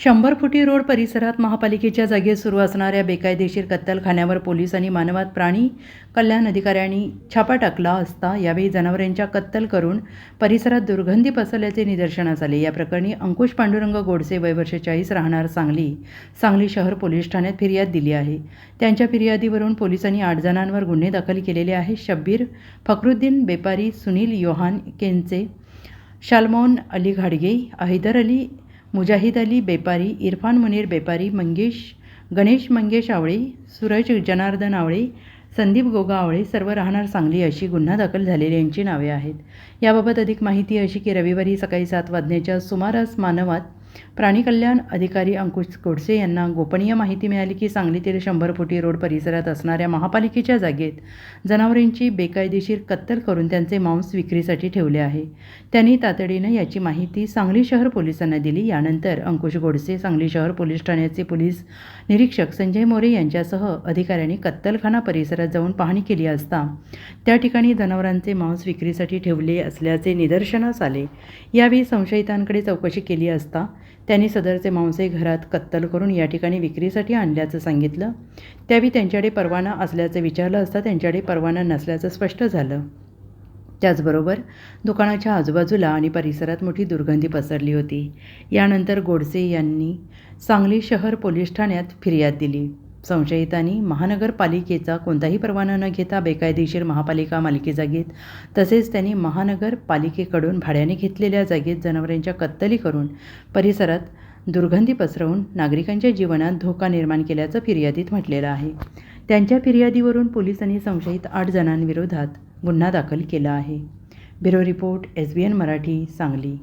शंभर फुटी रोड परिसरात महापालिकेच्या जागेत सुरू असणाऱ्या बेकायदेशीर कत्तलखान्यावर पोलीस आणि मानवात प्राणी कल्याण अधिकाऱ्यांनी छापा टाकला असता यावेळी जनावरांच्या कत्तल करून परिसरात दुर्गंधी पसरल्याचे निदर्शनास आले. या प्रकरणी अंकुश पांडुरंग गोडसे वय वर्ष चाळीस राहणार सांगली सांगली शहर पोलीस ठाण्यात फिर्याद दिली आहे. त्यांच्या फिर्यादीवरून पोलिसांनी आठ जणांवर गुन्हे दाखल केलेले आहे शब्बीर फखरुद्दीन बेपारी सुनील योहान केंचे शालमोन अली घाडगे हैदर अली मुजाहिद अली बेपारी इरफान मुनीर बेपारी मंगेश गणेश मंगेश आवळे सूरज जनार्दन आवळे संदीप गोगा आवळे सर्व राहणार सांगली अशी गुन्हा दाखल झालेल्यांची नावे आहेत. याबाबत अधिक माहिती अशी की रविवारी सकाळी सात वाजण्याच्या सुमारास मानवात प्राणी कल्याण अधिकारी अंकुश गोडसे यांना गोपनीय माहिती मिळाली की सांगलीतील शंभर फुटी रोड परिसरात असणाऱ्या महापालिकेच्या जागेत जनावरांची बेकायदेशीर कत्तल करून त्यांचे मांस विक्रीसाठी ठेवले आहे. त्यांनी तातडीनं याची माहिती सांगली शहर पोलिसांना दिली. यानंतर अंकुश गोडसे सांगली शहर पोलीस ठाण्याचे पोलीस निरीक्षक संजय मोरे यांच्यासह अधिकाऱ्यांनी कत्तलखाना परिसरात जाऊन पाहणी केली असता त्या ठिकाणी जनावरांचे मांस विक्रीसाठी ठेवले असल्याचे निदर्शनास आले. यावेळी संशयितांकडे चौकशी केली असता त्यांनी सदरचे मांसे घरात कत्तल करून या ठिकाणी विक्रीसाठी आणल्याचं सांगितलं. त्यावेळी त्यांच्याकडे परवाना असल्याचं विचारलं असता त्यांच्याकडे परवाना नसल्याचं स्पष्ट झालं. त्याचबरोबर दुकानाच्या आजूबाजूला आणि परिसरात मोठी दुर्गंधी पसरली होती. यानंतर गोडसे यांनी सांगली शहर पोलीस ठाण्यात फिर्याद दिली. संशयितांनी महानगरपालिकेचा कोणताही परवाना न घेता बेकायदेशीर महापालिका मालकी घेत तसेच त्यांनी महानगरपालिकेकडून भाड्याने घेतलेल्या जागेत जनावरांच्या कत्तली करून परिसरात दुर्गंधी पसरवून नागरिकांच्या जीवनात धोका निर्माण केल्याचं फिर्यादीत म्हटलेलं आहे. त्यांच्या फिर्यादीवरून पोलिसांनी संशयित आठ जणांविरोधात गुन्हा दाखल केला आहे. Bureau report S B N Marathi Sangli.